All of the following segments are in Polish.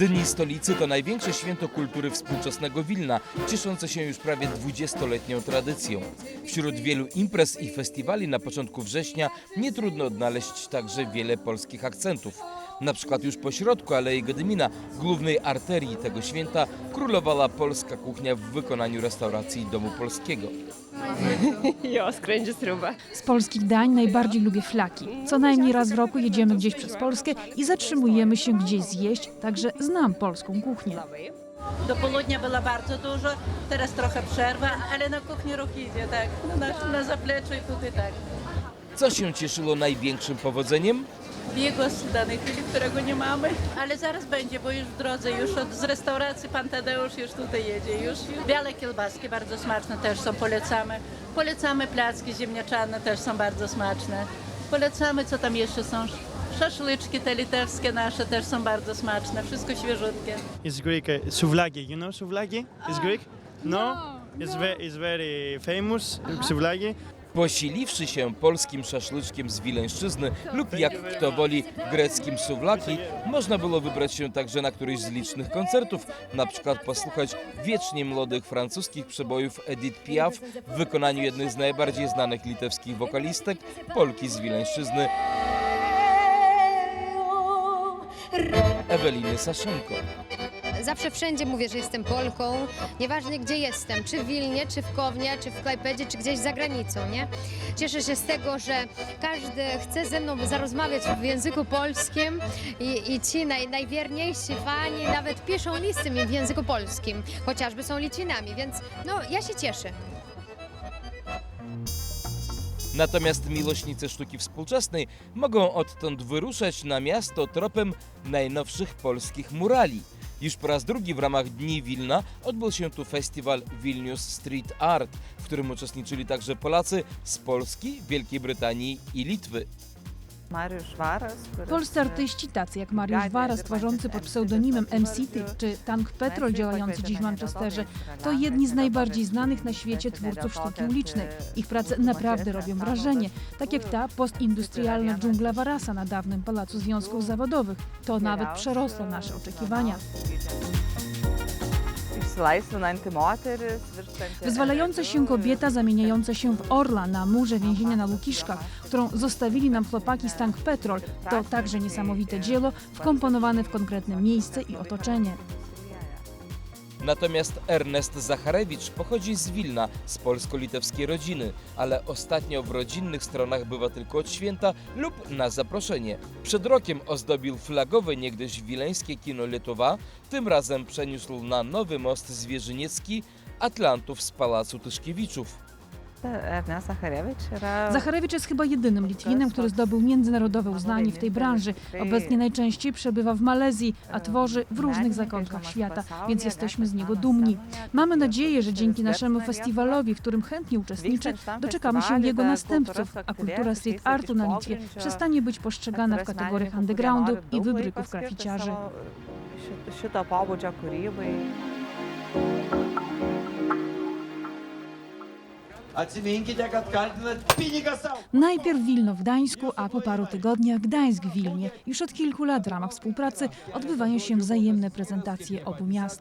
Dni Stolicy to największe święto kultury współczesnego Wilna, cieszące się już prawie 20-letnią tradycją. Wśród wielu imprez i festiwali na początku września nie trudno odnaleźć także wiele polskich akcentów. Na przykład już po środku Alei Godymina, głównej arterii tego święta, królowała polska kuchnia w wykonaniu restauracji Domu Polskiego. Jo, skręci śruba. Z polskich dań najbardziej lubię flaki. Co najmniej raz w roku jedziemy gdzieś przez Polskę i zatrzymujemy się gdzieś zjeść, także znam polską kuchnię. Do południa było bardzo dużo, teraz trochę przerwa, ale na kuchnię rok idzie, tak, na, na zapleczu i tutaj tak. Co się cieszyło największym powodzeniem? Bigos w danej chwili, którego nie mamy, ale zaraz będzie, bo już w drodze, już od, z restauracji Pan Tadeusz już tutaj jedzie, już, już. Białe kielbaski bardzo smaczne też są, polecamy. Polecamy placki ziemniaczane, też są bardzo smaczne. Polecamy, co tam jeszcze są, szaszlyczki te litewskie nasze też są bardzo smaczne, wszystko świeżutkie. It's Greek. Uh, souvlaki. You know souvlaki? It's Greek. No. It's very, it's very famous. Souvlaki. Posiliwszy się polskim szaszlyczkiem z Wileńszczyzny lub jak kto woli greckim suwlaki, można było wybrać się także na któryś z licznych koncertów, na przykład posłuchać wiecznie młodych francuskich przebojów Edith Piaf w wykonaniu jednej z najbardziej znanych litewskich wokalistek, Polki z Wileńszczyzny, Eweliny Saszenko. Zawsze wszędzie mówię, że jestem Polką, nieważne gdzie jestem, czy w Wilnie, czy w Kownie, czy w Klajpedzie, czy gdzieś za granicą, nie? Cieszę się z tego, że każdy chce ze mną zarozmawiać w języku polskim i, i ci naj, najwierniejsi fani nawet piszą listy mi w języku polskim, chociażby są Licinami, więc no ja się cieszę. Natomiast miłośnicy sztuki współczesnej mogą odtąd wyruszać na miasto tropem najnowszych polskich murali. Już po raz drugi w ramach Dni Wilna odbył się tu festiwal Vilnius Street Art, w którym uczestniczyli także Polacy z Polski, Wielkiej Brytanii i Litwy. Mariusz Waras. Polscy artyści, tacy jak Mariusz Waras, tworzący pod pseudonimem M-City, czy Tank Petrol, działający dziś w Manchesterze, to jedni z najbardziej znanych na świecie twórców sztuki ulicznej. Ich prace naprawdę robią wrażenie, tak jak ta postindustrialna dżungla Warasa na dawnym Pałacu Związków Zawodowych. To nawet przerosło nasze oczekiwania. Wyzwalająca się kobieta zamieniająca się w orla na murze więzienia na Lukiszkach, którą zostawili nam chłopaki z Tank Petrol, to także niesamowite dzieło wkomponowane w konkretne miejsce i otoczenie. Natomiast Ernest Zacharewicz pochodzi z Wilna, z polsko-litewskiej rodziny, ale ostatnio w rodzinnych stronach bywa tylko od święta lub na zaproszenie. Przed rokiem ozdobił flagowe niegdyś wileńskie kino Lietuwa, tym razem przeniósł na nowy most zwierzyniecki Atlantów z Pałacu Tyszkiewiczów. Ernest Zacharewicz yra... Zacharewicz jest chyba jedynym Litwinem, który zdobył międzynarodowe uznanie w tej branży. Obecnie najczęściej przebywa w Malezji, a tworzy w różnych zakątkach świata, więc jesteśmy z niego dumni. Mamy nadzieję, że dzięki naszemu festiwalowi, w którym chętnie uczestniczę, doczekamy się jego następców, a kultura street artu na Litwie przestanie być postrzegana w kategoriach undergroundu i wybryków graficiarzy. Šito pobūdžio kūrybai. Najpierw Wilno w Gdańsku, a po paru tygodniach Gdańsk w Wilnie. Już od kilku lat w ramach współpracy odbywają się wzajemne prezentacje obu miast.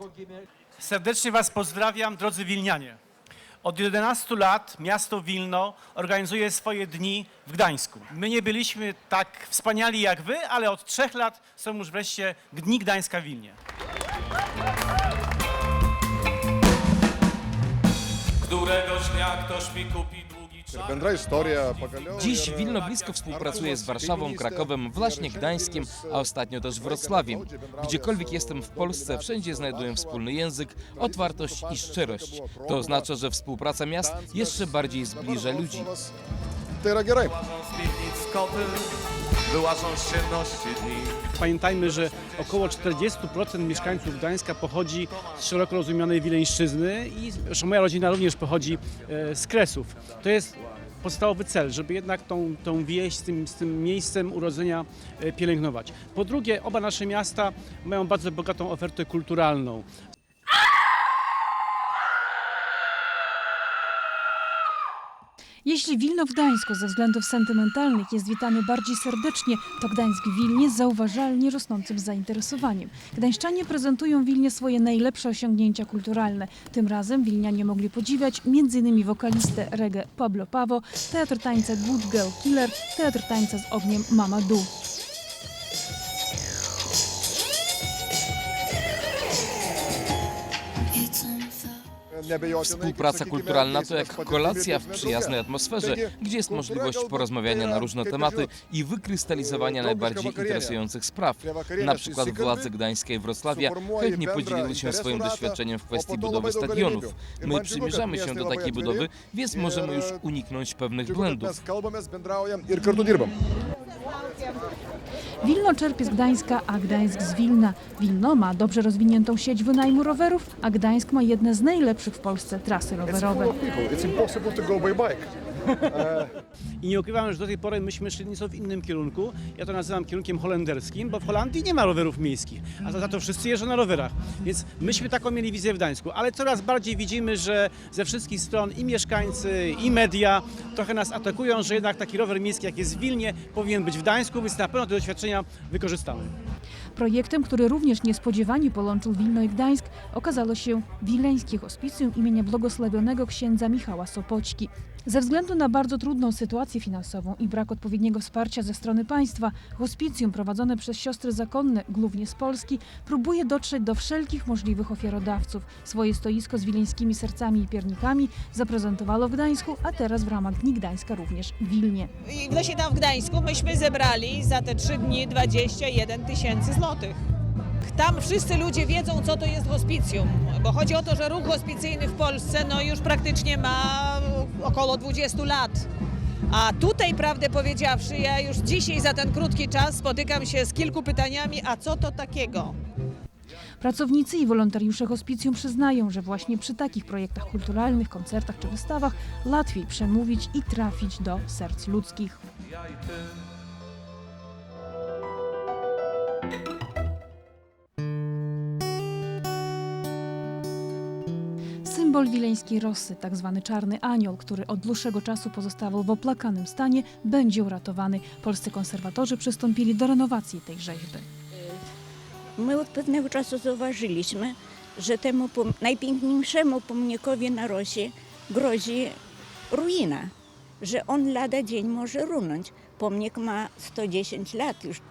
Serdecznie Was pozdrawiam, drodzy Wilnianie. Od 11 lat miasto Wilno organizuje swoje dni w Gdańsku. My nie byliśmy tak wspaniali jak Wy, ale od trzech lat są już wreszcie Dni Gdańska w Wilnie. Któregoś dnia ktoś mi kupi długi czas. Dziś Wilno blisko współpracuje z Warszawą, Krakowem, właśnie Gdańskiem, a ostatnio też Wrocławiem. Gdziekolwiek jestem w Polsce, wszędzie znajduję wspólny język, otwartość i szczerość. To oznacza, że współpraca miast jeszcze bardziej zbliża ludzi. Tai yra gerai. Pamiętajmy, że około 40% mieszkańców Gdańska pochodzi z szeroko rozumianej Wileńszczyzny i zresztą moja rodzina również pochodzi e, z Kresów. To jest podstawowy cel, żeby jednak tą, tą wieś z tym, z tym miejscem urodzenia e, pielęgnować. Po drugie, oba nasze miasta mają bardzo bogatą ofertę kulturalną. Jeśli Wilno w Gdańsku ze względów sentymentalnych jest witany bardziej serdecznie, to Gdańsk w Wilnie z zauważalnie rosnącym zainteresowaniem. Gdańszczanie prezentują Wilnie swoje najlepsze osiągnięcia kulturalne. Tym razem Wilnianie mogli podziwiać m.in. wokalistę reggae Pablo Pawo, teatr tańca Good Girl Killer, teatr tańca z ogniem Mama Du. Współpraca kulturalna to jak kolacja w przyjaznej atmosferze, gdzie jest możliwość porozmawiania na różne tematy i wykrystalizowania najbardziej interesujących spraw. Na przykład władze Gdańska i Wrocławia chętnie podzieliły się swoim doświadczeniem w kwestii budowy stadionów. My przymierzamy się do takiej budowy, więc możemy już uniknąć pewnych błędów. Wilno czerpie z Gdańska, a Gdańsk z Wilna. Wilno ma dobrze rozwiniętą sieć wynajmu rowerów, a Gdańsk ma jedne z najlepszych w Polsce trasy rowerowe. I nie ukrywam, że do tej pory myśmy szli nieco w innym kierunku. Ja to nazywam kierunkiem holenderskim, bo w Holandii nie ma rowerów miejskich, a za to wszyscy jeżdżą na rowerach. Więc myśmy taką mieli wizję w Gdańsku, ale coraz bardziej widzimy, że ze wszystkich stron i mieszkańcy, i media trochę nas atakują, że jednak taki rower miejski, jak jest w Wilnie, powinien być w Gdańsku, więc na pewno te doświadczenia wykorzystamy. Projektem, który również niespodziewanie połączył Wilno i Gdańsk, okazało się Wileńskie Hospicjum imienia błogosławionego księdza Michała Sopoćki. Ze względu na bardzo trudną sytuację finansową i brak odpowiedniego wsparcia ze strony państwa, hospicjum prowadzone przez siostry zakonne, głównie z Polski, próbuje dotrzeć do wszelkich możliwych ofiarodawców. Swoje stoisko z wileńskimi sercami i piernikami zaprezentowało w Gdańsku, a teraz w ramach Dni Gdańska również w Wilnie. Właśnie tam w Gdańsku myśmy zebrali za te trzy dni 21 tysięcy złotych. Tam wszyscy ludzie wiedzą, co to jest hospicjum, bo chodzi o to, że ruch hospicyjny w Polsce no już praktycznie ma około 20 lat. A tutaj, prawdę powiedziawszy, ja już dzisiaj za ten krótki czas spotykam się z kilku pytaniami, a co to takiego? Pracownicy i wolontariusze hospicjum przyznają, że właśnie przy takich projektach kulturalnych, koncertach czy wystawach łatwiej przemówić i trafić do serc ludzkich. Symbol wileńskiej Rosy, tak zwany czarny anioł, który od dłuższego czasu pozostawał w oplakanym stanie, będzie uratowany. Polscy konserwatorzy przystąpili do renowacji tej rzeźby. My od pewnego czasu zauważyliśmy, że temu pom- najpiękniejszemu pomnikowi na Rosji grozi ruina, że on lada dzień może runąć. Pomnik ma 110 lat już.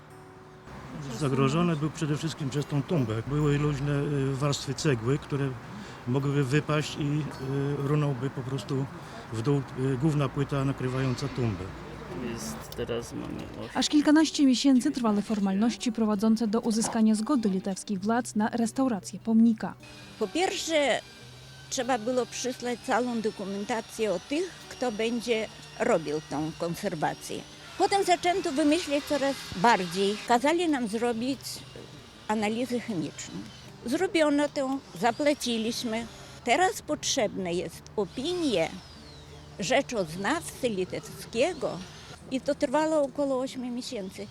Zagrożony był przede wszystkim przez tą tumbę. Były luźne y, warstwy cegły, które mogłyby wypaść i y, runąłby po prostu w dół y, główna płyta nakrywająca tumbę. Jest teraz mamy Aż kilkanaście miesięcy trwały formalności prowadzące do uzyskania zgody litewskich władz na restaurację pomnika. Po pierwsze, trzeba było przysłać całą dokumentację o tych, kto będzie robił tą konserwację. Potem zaczęto wymyślać coraz bardziej. Kazali nam zrobić analizę chemiczną. Zrobiono to, zapłaciliśmy. Teraz potrzebne jest opinie rzeczoznawcy litewskiego i to trwało około 8 miesięcy.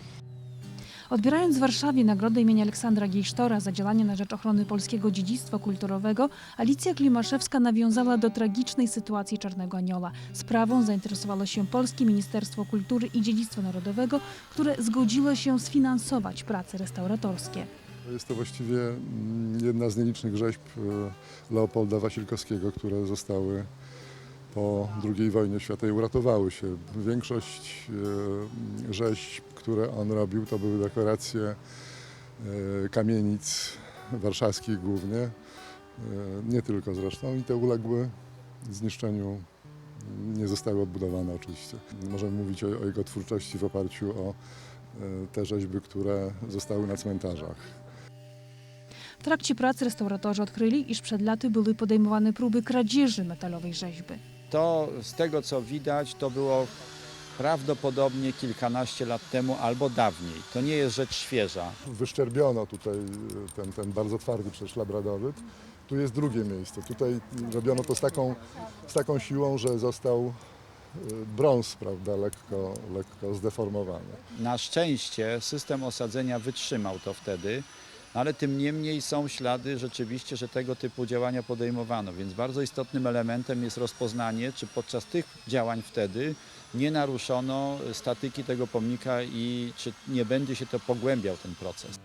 Odbierając w Warszawie nagrodę imienia Aleksandra Giejsztora za działanie na rzecz ochrony polskiego dziedzictwa kulturowego, Alicja Klimaszewska nawiązała do tragicznej sytuacji Czarnego Anioła. Sprawą zainteresowało się Polskie Ministerstwo Kultury i Dziedzictwa Narodowego, które zgodziło się sfinansować prace restauratorskie. Jest to właściwie mm, jedna z nielicznych rzeźb e, Leopolda Wasilkowskiego, które zostały po II wojnie światowej uratowały się. Większość e, rzeźb, które on robił, to były dekoracje e, kamienic warszawskich głównie, e, nie tylko zresztą, i te uległy zniszczeniu. Nie zostały odbudowane oczywiście. Możemy mówić o, o jego twórczości w oparciu o e, te rzeźby, które zostały na cmentarzach. W trakcie prac restauratorzy odkryli, iż przed laty były podejmowane próby kradzieży metalowej rzeźby. To z tego co widać, to było prawdopodobnie kilkanaście lat temu albo dawniej. To nie jest rzecz świeża. Wyszczerbiono tutaj e, ten, ten bardzo twardy przecież labradowyt. Tu jest drugie miejsce. Tutaj robiono to z taką, z taką siłą, że został e, brąz, prawda, lekko, lekko zdeformowany. Na szczęście system osadzenia wytrzymał to wtedy, ale tym niemniej są ślady rzeczywiście, że tego typu działania podejmowano, więc bardzo istotnym elementem jest rozpoznanie, czy podczas tych działań wtedy nie naruszono statyki tego pomnika i czy nie będzie się to pogłębiał ten proces.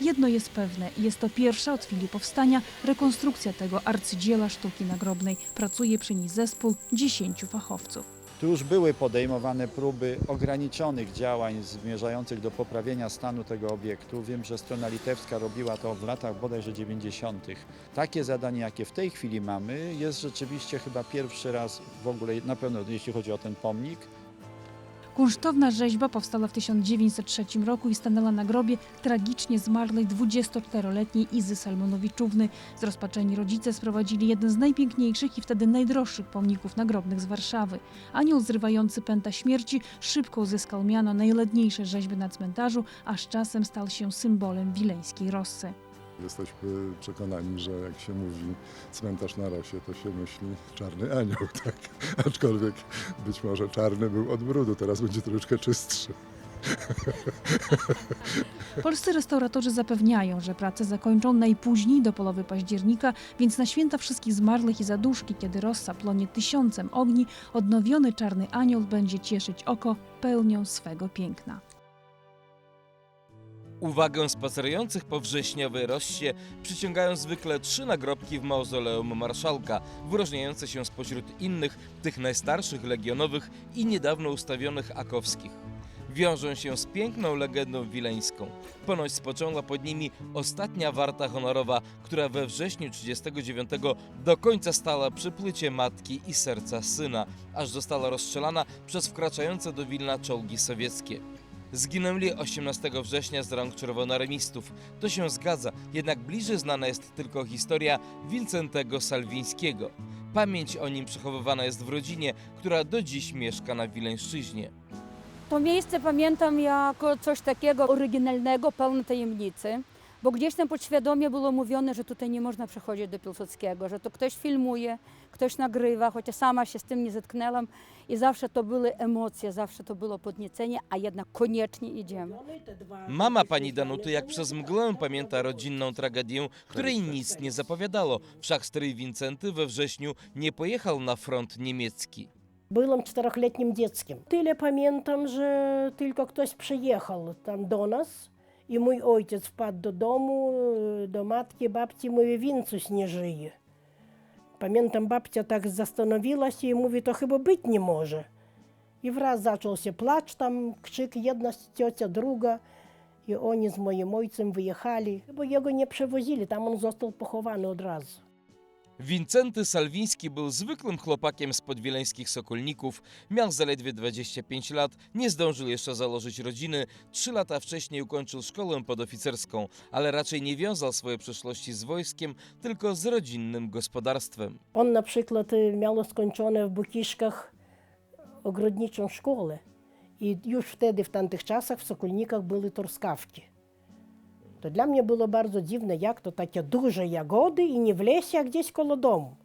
Jedno jest pewne, jest to pierwsza od chwili powstania rekonstrukcja tego arcydzieła sztuki nagrobnej. Pracuje przy niej zespół dziesięciu fachowców. Tu już były podejmowane próby ograniczonych działań zmierzających do poprawienia stanu tego obiektu. Wiem, że strona litewska robiła to w latach bodajże 90. Takie zadanie, jakie w tej chwili mamy, jest rzeczywiście chyba pierwszy raz w ogóle, na pewno jeśli chodzi o ten pomnik, Kunsztowna rzeźba powstała w 1903 roku i stanęła na grobie tragicznie zmarłej 24-letniej Izy Salmonowiczówny. Zrozpaczeni rodzice sprowadzili jeden z najpiękniejszych i wtedy najdroższych pomników nagrobnych z Warszawy. Anioł zrywający pęta śmierci szybko uzyskał miano najledniejszej rzeźby na cmentarzu, a z czasem stał się symbolem wileńskiej Rossy. Jesteśmy przekonani, że jak się mówi cmentarz na Rosie, to się myśli czarny anioł, tak? Aczkolwiek być może czarny był od brudu, teraz będzie troszeczkę czystszy. Polscy restauratorzy zapewniają, że prace zakończą najpóźniej do połowy października, więc na święta wszystkich zmarłych i zaduszki, kiedy rossa plonie tysiącem ogni, odnowiony czarny anioł będzie cieszyć oko pełnią swego piękna. Uwagę spacerujących po wrześniowej Rossie przyciągają zwykle trzy nagrobki w mauzoleum marszałka, wyróżniające się spośród innych tych najstarszych legionowych i niedawno ustawionych akowskich. Wiążą się z piękną legendą wileńską. Ponoć spoczęła pod nimi ostatnia warta honorowa, która we wrześniu 39 do końca stała przy płycie matki i serca syna, aż została rozstrzelana przez wkraczające do Wilna czołgi sowieckie. Zginęli 18 września z rąk czerwonoarmistów. To się zgadza, jednak bliżej znana jest tylko historia Wincentego Salwińskiego. Pamięć o nim przechowywana jest w rodzinie, która do dziś mieszka na Wileńszczyźnie. To miejsce pamiętam jako coś takiego oryginalnego, pełne tajemnicy, bo gdzieś tam podświadomie było mówione, że tutaj nie można przechodzić do Pilsudskiego, że to ktoś filmuje, ktoś nagrywa, chociaż sama się z tym nie zetknęłam i zawsze to były emocje, zawsze to było podniecenie, a jednak koniecznie idziemy. Mama pani Danuty jak przez mgłę pamięta rodzinną tragedię, której nic nie zapowiadało. Wszak stary Wincenty we wrześniu nie pojechał na front niemiecki. Byłem czteroletnim dzieckiem. Tyle pamiętam, że tylko ktoś przyjechał tam do nas i mój ojciec wpadł do domu, do matki, babci, mówi, Wincuś nie żyje. Pamiętam, babcia tak zastanowiła się i mówi, to chyba być nie może. I wraz zaczął się płacz, tam krzyk, jedna ciocia, druga. I oni z moim ojcem wyjechali, bo jego nie przewozili, tam on został pochowany od razu. Wincenty Salwiński był zwykłym chłopakiem z podwileńskich Sokolników, miał zaledwie 25 lat, nie zdążył jeszcze założyć rodziny, trzy lata wcześniej ukończył szkołę podoficerską, ale raczej nie wiązał swojej przeszłości z wojskiem, tylko z rodzinnym gospodarstwem. On na przykład y, miał skończone w Bukiszkach ogrodniczą szkołę i już wtedy w tamtych czasach w Sokolnikach były truskawki. To dla mnie było bardzo dziwne, jak to takie duże jagody i nie w lesie, a gdzieś koło domu.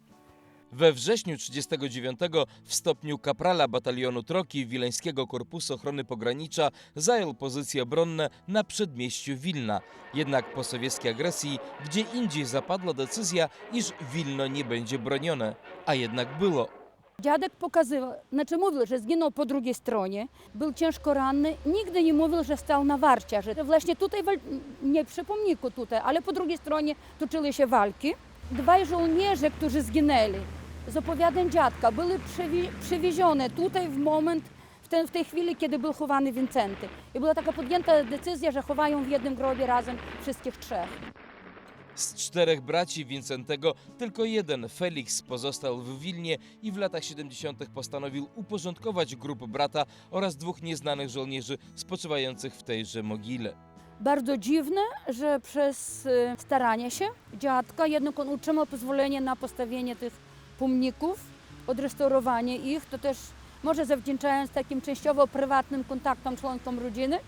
We wrześniu 1939 w stopniu kaprala batalionu Troki Wileńskiego Korpusu Ochrony Pogranicza zajął pozycje obronne na przedmieściu Wilna. Jednak po sowieckiej agresji gdzie indziej zapadła decyzja, iż Wilno nie będzie bronione. A jednak było. Dziadek pokazywał, znaczy mówił, że zginął po drugiej stronie, był ciężko ranny, nigdy nie mówił, że stał na warcie, że właśnie tutaj, nie przy pomniku tutaj, ale po drugiej stronie toczyły się walki. Dwaj żołnierze, którzy zginęli, z opowiadań dziadka, byli przywi- przywiezione tutaj w moment, w tej chwili, kiedy był chowany Wincenty. I była taka podjęta decyzja, że chowają w jednym grobie razem wszystkich trzech. Z czterech braci Wincentego tylko jeden, Felix, pozostał w Wilnie i w latach 70. postanowił uporządkować grup brata oraz dwóch nieznanych żołnierzy spoczywających w tejże mogile. Bardzo dziwne, że przez y, staranie się dziadka jednak on utrzymał pozwolenie na postawienie tych pomników, odrestaurowanie ich, to też może zawdzięczając takim częściowo prywatnym kontaktom członkom rodziny.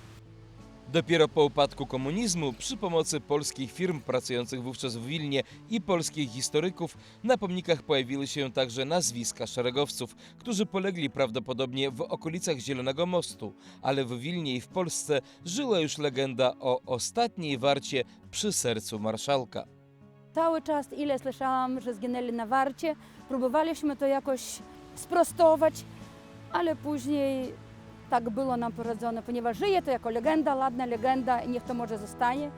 Dopiero po upadku komunizmu, przy pomocy polskich firm pracujących wówczas w Wilnie i polskich historyków, na pomnikach pojawiły się także nazwiska szeregowców, którzy polegli prawdopodobnie w okolicach Zielonego Mostu, ale w Wilnie i w Polsce żyła już legenda o ostatniej warcie przy sercu marszałka. Cały czas, ile słyszałam, że zginęli na warcie, próbowaliśmy to jakoś sprostować, ale później tak było nam poradzone, ponieważ żyje to jako legenda, ładna legenda i niech to może zostanie.